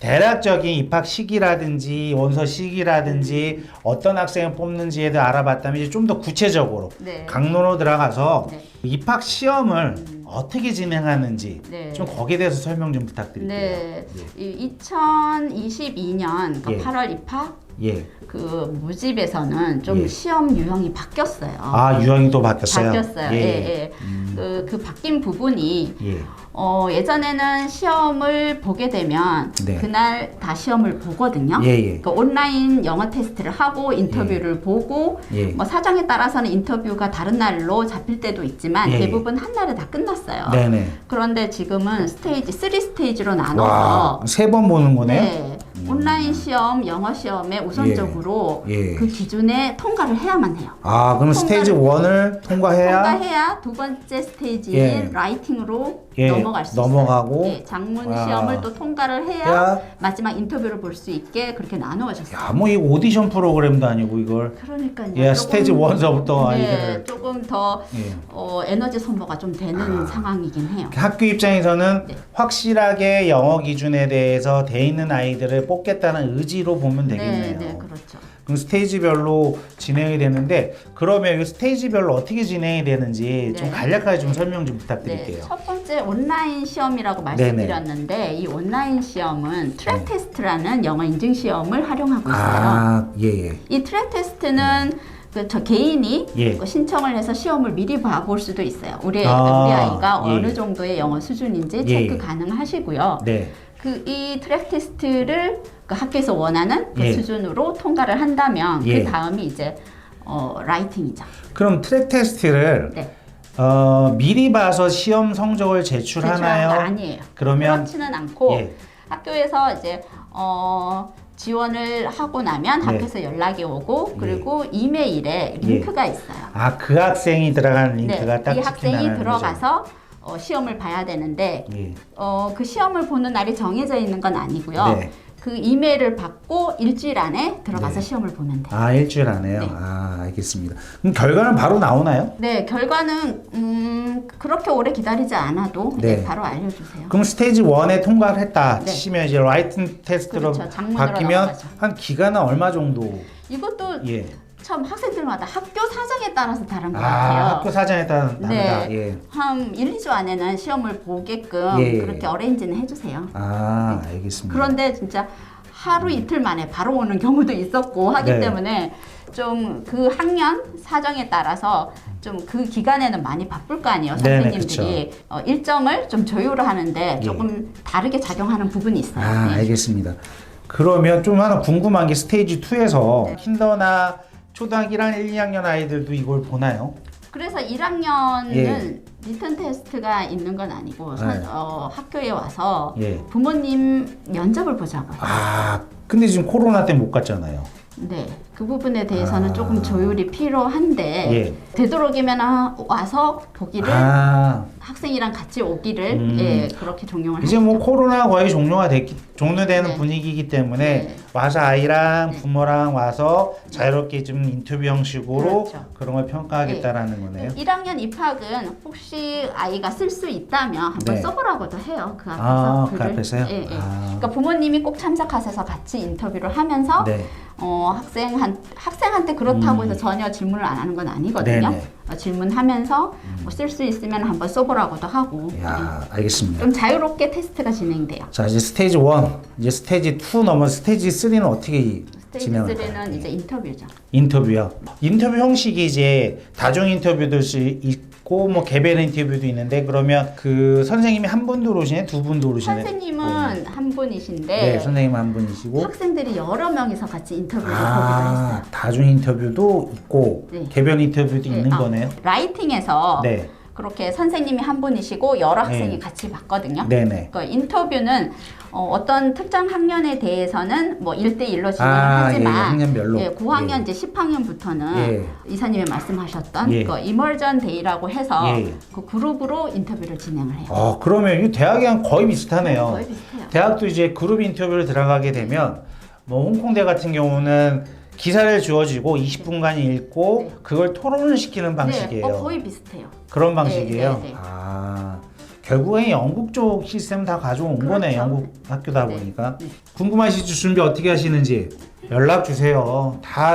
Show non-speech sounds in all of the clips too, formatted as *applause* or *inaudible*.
대략적인 입학 시기라든지 원서 시기라든지 어떤 학생을 뽑는지에 대해 알아봤다면 이제 좀 더 구체적으로 네. 강론으로 들어가서 네. 입학 시험을 어떻게 진행하는지 네. 좀 거기에 대해서 설명 좀 부탁드릴게요. 네. 이 2022년 그 예. 8월 입학 예. 그 무집에서는 좀 예. 시험 유형이 바뀌었어요. 아 유형이 또 바뀌었어요. 바뀌었어요. 예, 예. 음. 그, 그 바뀐 부분이 예. 어, 예전에는 시험을 보게 되면 네. 그날 다 시험을 보거든요. 예, 예. 그 온라인 영어 테스트를 하고 인터뷰를 보고 예. 뭐 사정에 따라서는 인터뷰가 다른 날로 잡힐 때도 있지만 예, 예. 대부분 한 날에 다 끝났어요. 네네. 그런데 지금은 스테이지 3 스테이지로 나눠서 와, 세번 보는 거네요. 네, 온라인 시험, 영어 시험에 우선적으로 예. 그 기준에 통과를 해야만 해요. 아, 그럼 스테이지 1을 통과해야 통과해야 두 번째 스테이지인 예. 라이팅으로 예, 넘어갈 수 넘어가고. 있어요. 예, 장문 와. 시험을 또 통과를 해야 해야 마지막 인터뷰를 볼 수 있게 그렇게 나누어졌어요. 야, 뭐 이거 오디션 프로그램도 아니고 이걸 그러니까요. 예, 조금- 스테이지 1서부터 네, 아이들을 조금 더 예. 어, 에너지 소모가 좀 되는 아. 상황이긴 해요. 학교 입장에서는 네. 확실하게 영어 기준에 대해서 돼 있는 아이들을 뽑겠다는 의지로 보면 네, 되겠네요. 네, 그렇죠. 그럼 스테이지별로 진행이 되는데 그러면 이 스테이지별로 어떻게 진행이 되는지 좀 네. 간략하게 좀 설명 좀 네, 부탁드릴게요. 첫 번째 온라인 시험이라고. 말씀드렸는데 이 온라인 시험은 트랙 테스트라는 영어 인증 시험을 활용하고 있어요. 아, 예, 예. 이 트랙 테스트는 그 저 개인이 예. 그 신청을 해서 시험을 미리 봐볼 수도 있어요. 우리 아, 우리 아이가 예. 어느 정도의 영어 수준인지 예. 체크 가능하시고요. 네. 그 이 트랙 테스트를 그 학교에서 원하는 그 예. 수준으로 통과를 한다면 예. 그 다음이 이제 어, 라이팅이죠. 그럼 트랙 테스트를 네. 어, 미리 봐서 시험 성적을 제출하나요? 제출하는 거 아니에요. 그러면 그렇지는 않고 예. 학교에서 이제 어, 지원을 하고 나면 네. 학교에서 연락이 오고 그리고 이메일에 링크가 있어요. 아, 그 학생이 들어간 링크가 네, 딱 이 학생이 찍힌다는 들어가서 어, 시험을 봐야 되는데. 예. 어, 그 시험을 보는 날이 정해져 있는 건 아니고요. 네. 그 이메일을 받고 일주일 안에 들어가서 네. 시험을 보면 돼요. 아, 일주일 안에요? 네. 아, 알겠습니다. 그럼 결과는 바로 나오나요? 네, 결과는 음, 그렇게 오래 기다리지 않아도 네. 네, 바로 알려주세요. 그럼 스테이지 1에 통과를 했다 네. 치면 이제 라이팅 테스트로 그렇죠. 장문으로 바뀌면 넘어가죠. 한 기간은 얼마 정도? 이것도 예. 참 학생들마다 학교 사정에 따라서 다른 것 아, 같아요. 학교 사정에 따라. 네. 예. 한 1, 2주 안에는 시험을 보게끔 예, 예. 그렇게 어레인지는 해주세요. 아, 알겠습니다. 그런데 진짜 하루 이틀 만에 바로 오는 경우도 있었고 하기 네. 때문에 좀 그 학년 사정에 따라서 좀 그 기간에는 많이 바쁠 거 아니에요 네네, 선생님들이 어, 일정을 좀 조율을 하는데 조금 다르게 작용하는 부분이 있어요. 예. 아, 네. 알겠습니다. 그러면 좀 하나 궁금한 게 스테이지 2에서 네. 킨더나 초등학교 1학년, 1, 2학년 아이들도 이걸 보나요? 그래서 1학년은 예. 리턴 테스트가 있는 건 아니고 선- 네. 어, 학교에 와서 예. 부모님 면접을 보자고요. 아, 근데 지금 코로나 때문에 못 갔잖아요. 네, 그 부분에 대해서는 아. 조금 조율이 필요한데 예. 되도록이면 아, 와서 보기를 아, 학생이랑 같이 오기를 음. 예 그렇게 종용을 이제. 뭐 코로나 거의 종료가 됐기 종료되는 네. 분위기이기 때문에 네. 와서 아이랑 네. 부모랑 와서 자유롭게 좀 인터뷰 형식으로 그렇죠. 그런 걸 평가하겠다라는 거네요. 1학년 입학은 혹시 아이가 쓸 수 있다면 한번 네. 써보라고도 해요. 그 앞에서 아, 그 글을. 앞에서요? 예, 예. 아. 그러니까 부모님이 꼭 참석하셔서 같이 인터뷰를 하면서 네. 어, 학생한 학생한테 그렇다고 음. 해서 전혀 질문을 안 하는 건 아니거든요. 네네. 음. 어, 질문하면서 뭐쓸수 있으면 한번 써보라고도 하고 야, 알겠습니다. 좀 자유롭게 테스트가 진행돼요. 자, 이제 스테이지 1, 이제 스테이지 2 넘어 스테이지 3는 어떻게 스테이지 진행할까요? 3는 이제 인터뷰죠. 인터뷰요. 인터뷰 형식이 이제 다중 인터뷰도 있고 뭐 개별 인터뷰도 있는데 그러면 그 선생님이 한 분 들어오시네, 두 분 들어오시네. 선생님은 한 분이신데 네, 선생님 한 분이시고 학생들이 여러 명이서 같이 인터뷰를 보기도 아, 했어요. 다중 인터뷰도 있고 네. 개별 인터뷰도 네, 있는 아, 거네요. 라이팅에서 네. 그렇게 선생님이 한 분이시고 여러 학생이 네. 같이 봤거든요. 네네. 그 인터뷰는 어, 떤 특정 학년에 대해서는 뭐 1대1로 아, 예, 진행하지만 학년별로. 예, 9학년 예. 이제 10학년부터는 예. 이사님이 말씀하셨던 예. 그 이멀전 데이라고 해서 예. 그 그룹으로 인터뷰를 진행을 해요. 어, 그러면 이 대학이랑 거의 비슷하네요. 거의 비슷해요. 대학도 이제 그룹 인터뷰를 들어가게 되면 뭐 홍콩대 같은 경우는 기사를 주어지고 20분간 읽고 네. 그걸 토론을 시키는 방식이에요. 네, 어, 거의 비슷해요. 그런 방식이에요. 네, 네, 네. 아, 결국엔 영국 쪽 시스템 다 가져온 거네 그렇죠. 영국 학교다 네. 보니까 네. 궁금하시죠 준비 어떻게 하시는지 연락 주세요 다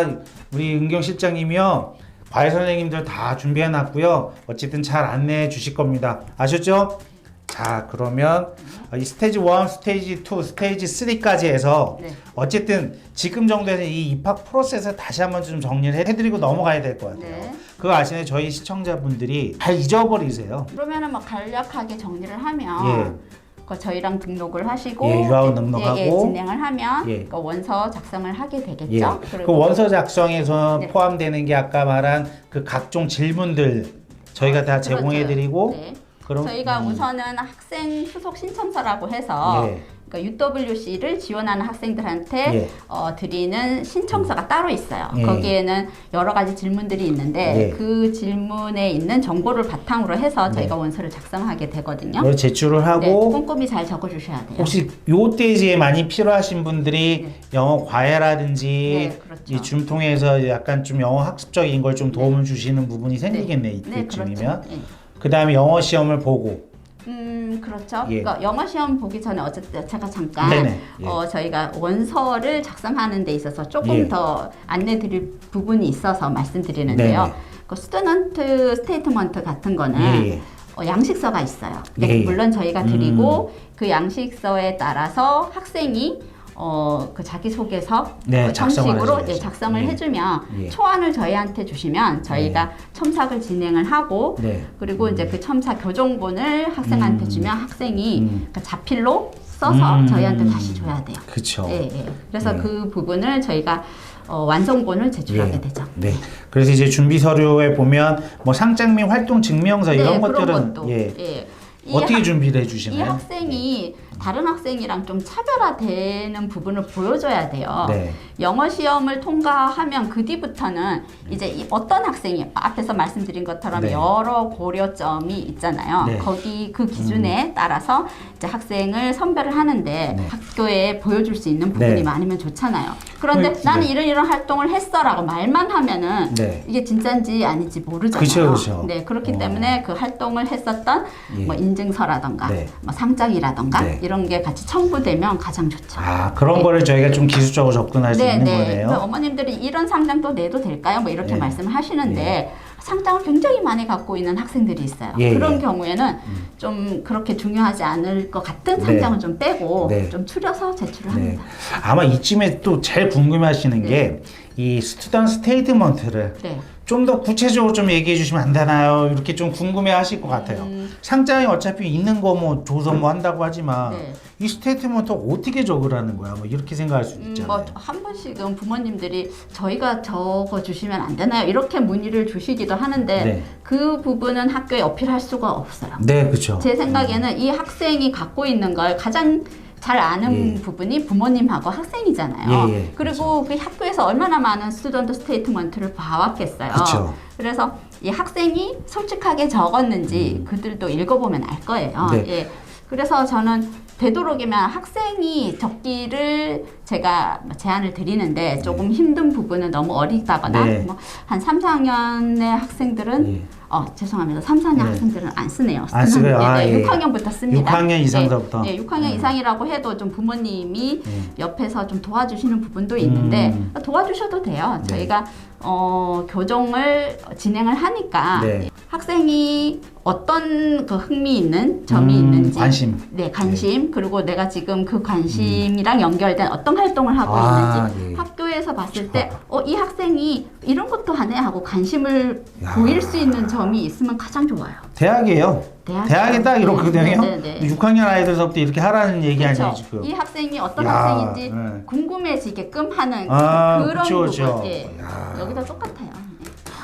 우리 은경 실장님이요 과외 선생님들 다 준비해 놨고요 어쨌든 잘 안내해 주실 겁니다 아셨죠? 자 그러면 이 스테이지 1, 스테이지 2, 스테이지 3까지 해서 네. 어쨌든 지금 정도에서 이 입학 프로세스 다시 한번 좀 정리를 해드리고 넘어가야 될 것 같아요 네. 그거 아시나요? 저희 시청자분들이 다 잊어버리세요 그러면은 뭐 간략하게 정리를 하면 예. 그 저희랑 등록을 하시고 예, 유아원 등록하고. 예, 예, 진행을 하면 예. 그 원서 작성을 하게 되겠죠. 예. 그 원서 작성에서 네. 포함되는 게 아까 말한 그 각종 질문들 저희가 다 그렇죠. 제공해드리고 네. 그럼 저희가 음, 우선은 학생 수속 신청서라고 해서 예. 그러니까 UWC를 지원하는 학생들한테 예. 어, 드리는 신청서가 따로 있어요. 예. 거기에는 여러 가지 질문들이 있는데 예. 그 질문에 있는 정보를 바탕으로 해서 네. 저희가 원서를 작성하게 되거든요. 그걸 제출을 네, 하고 꼼꼼히 잘 적어주셔야 돼요. 혹시 요때지에 많이 필요하신 분들이 영어 과외라든지 네, 그렇죠. 이 줌 통해서 약간 좀 영어 학습적인 걸 좀 도움을 주시는 부분이 생기겠네 네, 이때쯤이면 그렇죠. 예. 그 다음에 영어 시험을 보고 음, 그렇죠. 예. 그러니까 영어 시험 보기 전에 어쨌든 제가 잠깐 네네. 예. 어, 저희가 원서를 작성하는 데 있어서 조금 예. 더 안내 드릴 부분이 있어서 말씀드리는데요. 네네. 그 스튜던트 스테이트먼트 같은 거는 예, 예. 어, 양식서가 있어요. 예, 예. 물론 저희가 드리고 그 양식서에 따라서 학생이 어, 그 자기소개서 네, 그 작성을 형식으로 해줘야죠. 예, 작성을 예. 해주면 예. 초안을 저희한테 주시면 저희가 첨삭을 진행을 하고 네. 그리고 이제 그 첨삭 교정본을 학생한테 음. 주면 학생이 음. 그 자필로 써서 음. 저희한테 다시 줘야 돼요. 그쵸 예, 예. 그래서 예. 그 부분을 저희가 어, 완성본을 제출하게 예. 되죠. 네. 그래서 이제 준비 서류에 보면 뭐 상장 및 활동 증명서 이런 네, 것들은 것도. 예. 예. 이 어떻게 학- 준비를 해이 주시나요? 학생이 다른 학생이랑 좀 차별화되는 부분을 보여줘야 돼요. 네. 영어 시험을 통과하면 그 뒤부터는 이제 이 어떤 학생이 앞에서 말씀드린 것처럼 네. 여러 고려점이 있잖아요. 네. 음. 거기 그 기준에 따라서 이제 학생을 선별을 하는데 네. 학교에 보여줄 수 있는 부분이 네. 많으면 좋잖아요. 그런데 그- 나는 네. 이런 이런 활동을 했어라고 말만 하면은 네. 이게 진짜인지 아닌지 모르잖아요. 그쵸, 그쵸. 네, 그렇기 어. 때문에 그 활동을 했었던 예. 뭐 인증서라던가 네. 뭐 상장이라던가 네. 이런 게 같이 첨부되면 가장 좋죠. 아, 그런 거를 저희가 좀 기술적으로 접근할 수 있는 그 거네요. 어머님들이 이런 상장도 내도 될까요? 뭐 이렇게 네. 말씀을 하시는데 상장을 굉장히 많이 갖고 있는 학생들이 있어요. 예, 그런 예. 경우에는 좀 그렇게 중요하지 않을 것 같은 네. 상장을 좀 빼고 네. 좀 추려서 제출을 네. 합니다. 아마 이쯤에 또 제일 궁금해하시는 네. 게 이 스튜던 스테이트먼트를 네. 좀 더 구체적으로 좀 얘기해 주시면 안 되나요? 이렇게 좀 궁금해 하실 것 같아요. 음. 상장이 어차피 있는 거뭐 줘서 뭐 한다고 하지만 네. 이 스테이트먼트 어떻게 적으라는 거야? 뭐 이렇게 생각할 수 음, 있잖아요. 뭐 한 번씩은 부모님들이 저희가 적어 주시면 안 되나요? 이렇게 문의를 주시기도 하는데 네. 그 부분은 학교에 어필할 수가 없어요. 네, 그렇죠. 제 생각에는 이 학생이 갖고 있는 걸 가장 잘 아는 예. 부분이 부모님하고 학생이잖아요. 예, 예, 그리고 그 학교에서 얼마나 많은 스튜던트 스테이트먼트를 봐왔겠어요. 그쵸. 그래서 이 학생이 솔직하게 적었는지 그들도 읽어보면 알 거예요. 네. 예. 그래서 저는 되도록이면 학생이 적기를 제가 제안을 드리는데 조금 힘든 부분은 너무 어리다거나 네. 뭐한 3, 4학년의 학생들은 예. 어, 죄송합니다. 3, 4학년 네. 학생들은 안 쓰네요. 안 쓰고요. 아, 네, 예. 6학년부터 씁니다. 6학년 이상서부터? 네, 네, 6학년 음. 이상이라고 해도 좀 부모님이 예. 옆에서 좀 도와주시는 부분도 있는데 음. 도와주셔도 돼요. 네. 저희가 어, 교정을 진행을 하니까 네. 학생이 어떤 그 흥미 있는 점이 음, 있는지 관심. 네, 관심 그리고 내가 지금 그 관심이랑 연결된 어떤 활동을 하고 아, 있는지 예. 학교에서 봤을 때 어, 이 학생이 이런 것도 하네 하고 관심을 야. 보일 수 있는 점이 있으면 가장 좋아요. 대학이에요. 대학 대학이 딱 이렇거든요. 네, 네, 네. 6학년 아이들서부터 이렇게 하라는 얘기 그렇죠. 아니에요, 지금. 이 학생이 어떤 야, 학생인지 네. 궁금해지게끔 하는 아, 그런 그쵸, 부분. 그쵸. 예. 야. 여기다 똑같아요.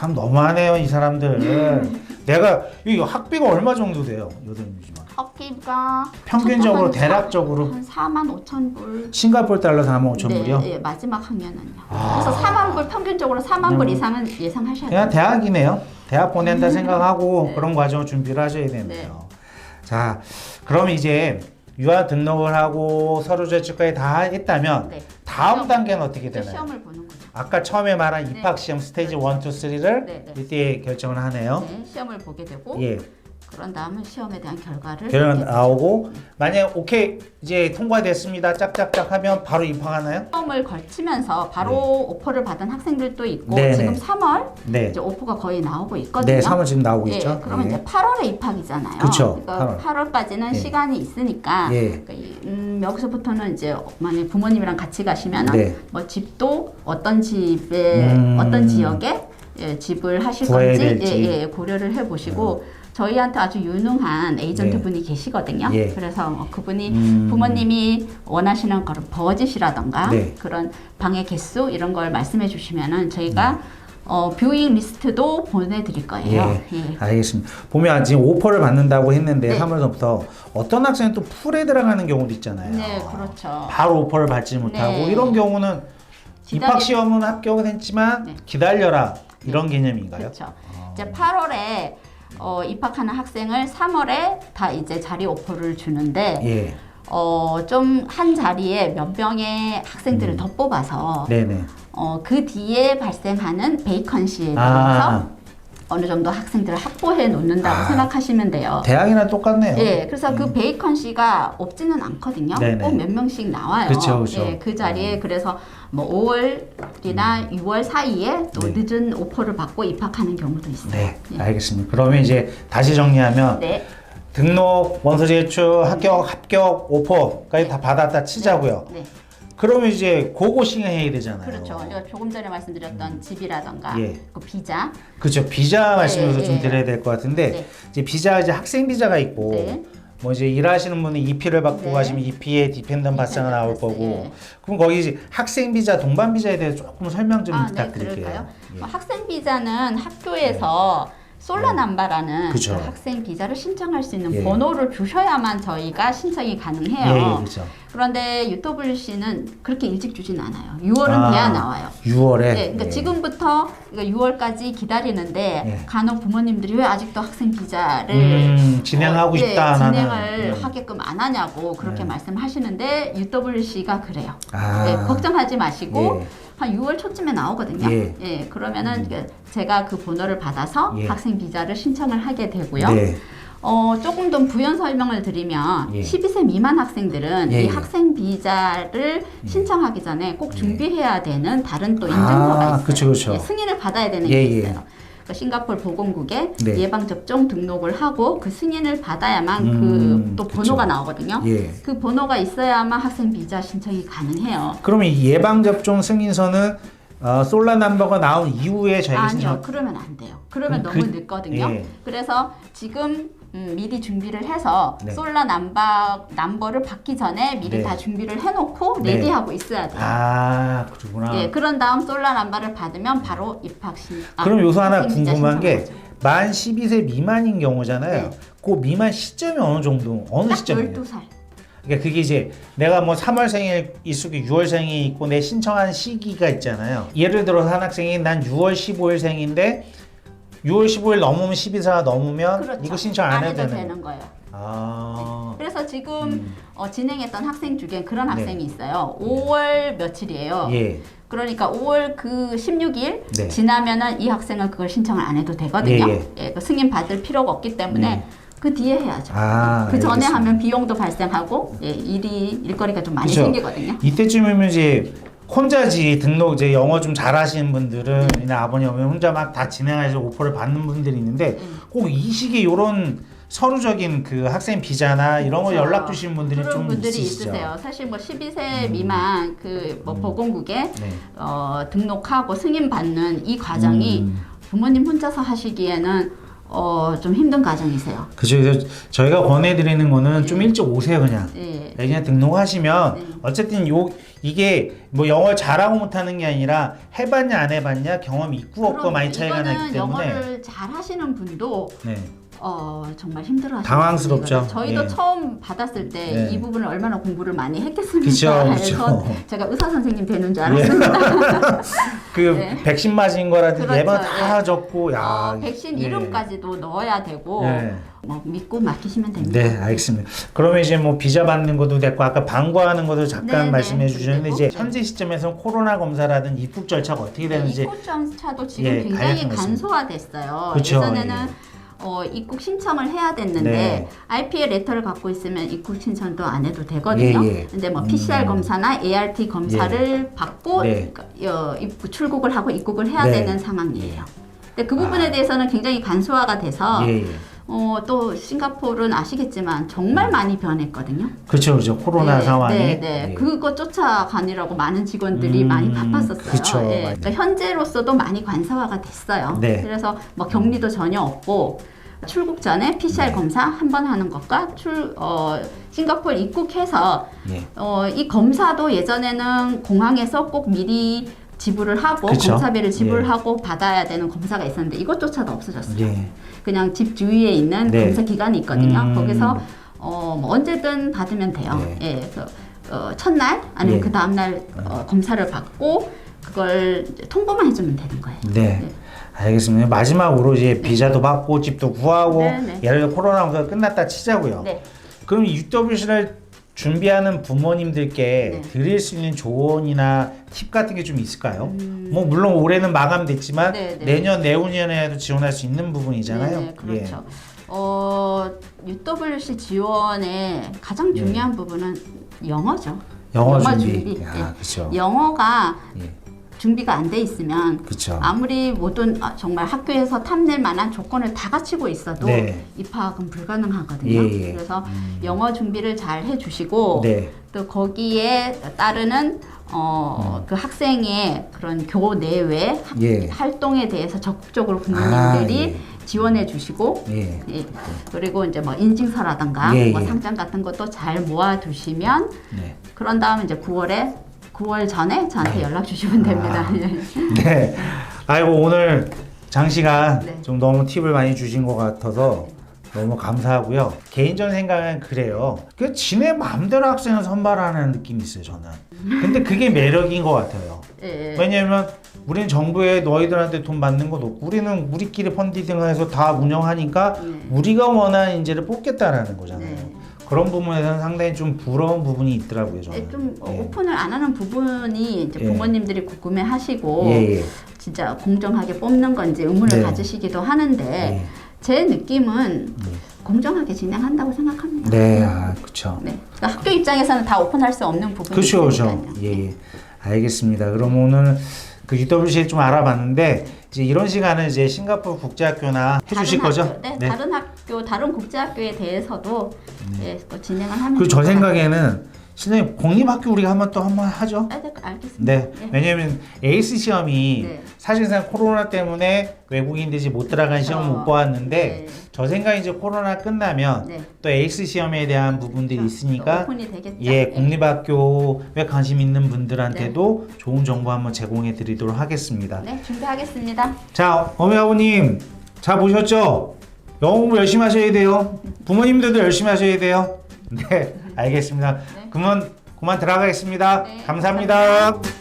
네. 참 너무하네요, 이 사람들. 내가 이 학비가 얼마 정도 돼요, 여든이지만. 학기가 평균적으로 한 대략적으로 한 4만 5천 불. 싱가포르 달러 4만 5천 네, 불이요? 예, 마지막 학년은요. 아. 그래서 4만 불 평균적으로 4만 불 그냥 이상은 예상하셔야 그냥 돼요. 대학이네요. 대학 보낸다 생각하고 네. 그런 과정 준비를 하셔야 되네요. 자, 그럼 이제 유아 등록을 하고 서류 제출까지 다 했다면 네. 다음 시험. 단계는 어떻게 이제 되나요? 시험을 보는. 아까 처음에 말한 네. 입학 시험 스테이지 1, 2, 3를 네, 네. 이때 결정을 하네요. 네, 시험을 보게 되고 예. 그런 다음에 시험에 대한 결과를 결과 이렇게 나오고 만약 오케이 이제 통과됐습니다. 짝짝짝 하면 바로 입학하나요? 시험을 걸치면서 바로 오퍼를 받은 학생들도 있고 네, 지금 네. 3월 네. 이제 오퍼가 거의 나오고 있거든요. 네, 3월 지금 나오고 예, 있죠. 그러면 예. 이제 8월에 입학이잖아요. 그쵸, 그러니까 8월. 까지는 예. 시간이 있으니까 예. 그러니까 이- 음, 여기서부터는 이제 만약 부모님이랑 같이 가시면 네. 뭐 집도 어떤 집에 음. 어떤 지역에 예, 집을 하실 구해야 건지 될지. 예, 예, 고려를 해보시고 저희한테 아주 유능한 에이전트 네. 분이 계시거든요. 예. 그래서 뭐 그분이 음. 부모님이 원하시는 그런 버짓이라던가 네. 그런 방의 개수 이런 걸 말씀해 주시면은 저희가 어, 뷰잉 리스트도 보내드릴 거예요. 예, 예. 알겠습니다. 보면 지금 오퍼를 받는다고 했는데 네. 3월부터 어떤 학생은 또 풀에 들어가는 경우도 있잖아요. 네, 그렇죠. 바로 오퍼를 받지 못하고 네. 이런 경우는 기다리- 입학 시험은 합격은 했지만 네. 기다려라 이런 개념인가요? 그렇죠. 이제 8월에 어, 입학하는 학생을 3월에 다 이제 자리 오퍼를 주는데 예, 어, 좀 한 자리에 몇 명의 학생들을 더 뽑아서 음. 네네. 어, 그 뒤에 발생하는 베이컨시에 대해서 아, 어느 정도 학생들을 확보해 놓는다고 아. 생각하시면 돼요. 대학이나 똑같네요. 예, 그래서 그 베이컨 씨가 없지는 않거든요. 꼭 몇 명씩 나와요. 그쵸, 그쵸. 예, 그 자리에 그래서 뭐 5월이나 6월 사이에 또 네. 늦은 오퍼를 받고 입학하는 경우도 있어요. 네, 예. 알겠습니다. 그러면 이제 다시 정리하면 네, 등록, 원서 제출, 합격, 합격, 오퍼까지 다 받았다 치자고요. 네, 그러면 이제 고고 시행해야 되잖아요. 그렇죠. 우리가 조금 전에 말씀드렸던 집이라던가 예. 그 비자, 그렇죠. 비자 말씀을 예, 좀 예. 드려야 될 것 같은데 네. 이제 비자 이제 학생 비자가 있고 네. 뭐 이제 일하시는 분은 EP를 받고 네. 가시면 EP에 디펜던 바스가 나올 거고 예. 그럼 거기 이제 학생 비자, 동반 비자에 대해서 조금 설명 좀 아, 네, 부탁드릴게요. 그럴까요? 예. 어, 학생 비자는 학교에서 솔라 남바라는 네. 그쵸. 그 학생 비자를 신청할 수 있는 예. 번호를 주셔야만 저희가 신청이 가능해요. 예, 예, 그렇죠. 그런데 UWC는 그렇게 일찍 주진 않아요. 6월은 아, 돼야 나와요. 6월에 네, 그러니까 지금부터 그러니까 6월까지 기다리는데 예. 간혹 부모님들이 왜 아직도 학생 비자를 음, 진행하고 어, 예, 싶다. 진행을 음. 하게끔 안 하냐고 그렇게 네. 말씀하시는데 UWC가 그래요. 아. 네, 걱정하지 마시고 예. 한 6월 초쯤에 나오거든요. 예. 예, 그러면은 그 제가 그 번호를 받아서 예. 학생 비자를 신청을 하게 되고요. 네. 어, 조금 더 부연 설명을 드리면 예. 12세 미만 학생들은 예, 이 예. 학생 비자를 신청하기 전에 꼭 준비해야 되는 다른 또 인증서가 아, 있어요. 그쵸, 그쵸. 예, 승인을 받아야 되는 예, 게 예. 있어요. 그러니까 싱가포르 보건국에 네. 예방 접종 등록을 하고 그 승인을 받아야만 음, 그또 그쵸. 번호가 나오거든요. 예. 그 번호가 있어야만 학생 비자 신청이 가능해요. 그러면 이 예방 접종 승인서는 어, 솔라 넘버가 나온 이후에 저희가 아니요, 신청 그러면 안 돼요. 그러면 그럼 너무 그- 늦거든요. 예. 그래서 지금 음, 미리 준비를 해서 네. 솔라 남바 남버를 받기 전에 미리 네. 다 준비를 해놓고 네. 레디하고 있어야 돼요. 아, 그러구나. 예, 그런 다음 솔라 남바를 받으면 바로 입학 신. 아, 그럼 요소 하나 궁금한 게. 만 12세 미만인 경우잖아요. 네. 그 미만 시점이 어느 정도 어느 딱 시점이에요? 12살. 그러니까 그게 이제 내가 뭐 3월생일 있고 6월생이 있고 내 신청한 시기가 있잖아요. 예를 들어서 한 학생이 난 6월 15일생인데 6월 15일 넘으면 12살 넘으면 그렇죠. 이거 신청 안 해도 되는, 되는 거예요. 아. 그래서 지금 음. 어, 진행했던 학생 중에 그런 네. 학생이 있어요. 5월 며칠이에요. 예. 그러니까 5월 그 16일 네. 지나면은 이 학생은 그걸 신청을 안 해도 되거든요. 예, 예, 그 승인 받을 필요가 없기 때문에 네. 그 뒤에 해야죠. 아, 그 전에 알겠습니다. 하면 비용도 발생하고 예, 일이 일거리가 좀 많이 그죠. 생기거든요. 이때쯤이면 이제 혼자지 등록 이제 영어 좀 잘하시는 분들은 이나 아버님 어머니 혼자 막 다 진행해서 오퍼를 받는 분들이 있는데 음. 꼭이 시기에 이런 서류적인 그 학생 비자나 이런 거 그렇죠. 연락 주시는 분들이 그런 좀 분들이 있으시죠. 있으세요. 사실 뭐 12세 미만 그 뭐 보건국에 네. 어, 등록하고 승인 받는 이 과정이 음. 부모님 혼자서 하시기에는 어, 좀 힘든 과정이세요. 그죠. 그래서 저희가 권해드리는 거는 좀 네. 일찍 오세요 그냥. 예. 네, 그냥 등록하시면 네. 어쨌든 요 이게 뭐 영어 잘하고 못하는 게 아니라 해봤냐 안 해봤냐 경험 있고 없고 많이 차이가 나기 때문에 영어를 잘 하시는 분도 네. 어, 정말 힘들어하시는 당황스럽죠. 저희도 예. 처음 받았을 때이 네. 부분을 얼마나 공부를 많이 했겠습니까? 그쵸, 그쵸. 제가 의사 선생님 되는 줄 알았습니다. *laughs* 그 네. 백신 맞은 거라든지 그렇죠. 예방 다 예. 적고 야 어, 백신 예. 이름까지도 넣어야 되고 예. 뭐 믿고 맡기시면 됩니다. 네, 알겠습니다. 그러면 이제 뭐 비자 받는 것도 됐고 아까 방과하는 것도 잠깐 네, 말씀해 네, 주셨는데 그리고, 이제 네. 현재 시점에서는 코로나 검사라든 입국 절차가 어떻게 네, 되는지 입국 절차도 지금 예, 굉장히. 간소화됐어요. 그쵸, 예전에는 예. 어, 입국 신청을 해야 됐는데 네. RPA 레터를 갖고 있으면 입국 신청도 안 해도 되거든요. 예, 예. 근데 뭐 PCR 음. 검사나 ART 검사를 받고 네. 어, 입국, 출국을 하고 입국을 해야 네. 되는 상황이에요. 근데 그 부분에 대해서는 굉장히 간소화가 돼서 예, 예. 어, 또 싱가포르는 아시겠지만 정말 많이 변했거든요. 그렇죠, 그렇죠. 코로나 네, 상황이. 네, 네. 예. 그거 쫓아가느라고 많은 직원들이 음, 많이 바빴었어요. 그쵸, 예. 맞아요. 그러니까 현재로서도 많이 관사화가 됐어요. 네. 그래서 뭐 격리도 전혀 없고 출국 전에 PCR 네. 검사 한 번 하는 것과 출 어, 싱가포르 입국해서 예. 어, 이 검사도 예전에는 공항에서 꼭 미리 지불을 하고 그쵸. 검사비를 예. 지불하고 받아야 되는 검사가 있었는데 이것조차도 없어졌어요. 예. 그냥 집 주위에 있는 네. 검사 기관이 있거든요. 음. 거기서 어, 뭐 언제든 받으면 돼요. 네. 예, 그래서 어, 첫날 아니면 예. 그 다음 날 어, 검사를 받고 그걸 통보만 해주면 되는 거예요. 네. 알겠습니다. 마지막으로 이제 비자도 받고 집도 구하고 네, 네. 예를 들어 코로나가 끝났다 치자고요. 네. 그럼 UWC를 준비하는 부모님들께 네. 드릴 수 있는 조언이나 팁 같은 게 좀 있을까요? 뭐 물론 올해는 마감됐지만 음. 네, 네. 내년 내후년에도 지원할 수 있는 부분이잖아요. 네, 네, 그렇죠. 어, UWC 지원의 가장 중요한 부분은 영어죠. 예. 영어, 준비. 예. 그렇죠. 영어가 예. 준비가 안 돼 있으면 그렇죠. 아무리 모든 아, 정말 학교에서 탐낼 만한 조건을 다 갖추고 있어도 네. 입학은 불가능하거든요. 예, 예. 그래서 영어 준비를 잘 해주시고 네. 또 거기에 따르는 어, 그 학생의 그런 교 내외 학- 음. 예. 활동에 대해서 적극적으로 부모님들이 아, 예. 지원해 주시고 예. 예. 그리고 이제 뭐 인증서라든가 예, 뭐 예. 상장 같은 것도 잘 모아 두시면 네. 그런 다음 이제 9월에 9월 전에 저한테 연락 주시면 됩니다. 아. 예. *laughs* 네. 아이고 오늘 장시간 네. 좀 너무 팁을 많이 주신 것 같아서 너무 감사하고요. 개인적인 생각은 그래요. 그 지네 마음대로 학생을 선발하는 느낌이 있어요, 저는. 근데 그게 매력인 것 같아요. 예. 왜냐면 우리는 정부에 너희들한테 돈 받는 것도 없고 우리는 우리끼리 펀딩해서 다 운영하니까 네. 우리가 원하는 인재를 뽑겠다라는 거잖아요. 네. 그런 부분에서는 상당히 좀 부러운 부분이 있더라고요, 저는. 예, 좀 어, 예. 오픈을 안 하는 부분이 이제 예. 부모님들이 궁금해하시고 예, 예. 진짜 공정하게 뽑는 건지 의문을 네. 가지시기도 하는데 예. 제 느낌은 네. 공정하게 진행한다고 생각합니다. 네, 아, 그렇죠. 네. 그러니까 학교 입장에서는 다 오픈할 수 없는 부분이 그렇죠, 그렇죠. 예, 예. 알겠습니다. 그럼 오늘 그 UWC 좀 알아봤는데 이제 이런 시간은 이제 싱가포르 국제학교나 해주실 다른 거죠? 학교, 네, 다른 학교, 다른 국제학교에 대해서도 예, 또 진행을 하면 그리고 저 좋을 것 생각에는 신장님 공립학교 우리가 한번 또 한번 하죠. 같아요. 네, 네, 알겠습니다. 네, 예. 왜냐면 에이스 시험이 네. 사실상 코로나 때문에 외국인들이 못 들어간 시험 못 보았는데 네. 저 생각 이제 코로나 끝나면 네. 또 에이스 시험에 대한 부분들이 또 있으니까 오픈이 되겠죠. 예, 공립학교에 관심 있는 분들한테도 좋은 정보 한번 제공해 드리도록 하겠습니다. 네, 준비하겠습니다. 자, 어머니 아버님 잘 보셨죠? 영어 공부 열심히 하셔야 돼요. 부모님들도 열심히 하셔야 돼요. 네, 알겠습니다. 네. 그러면 그만 들어가겠습니다. 네, 감사합니다. 감사합니다.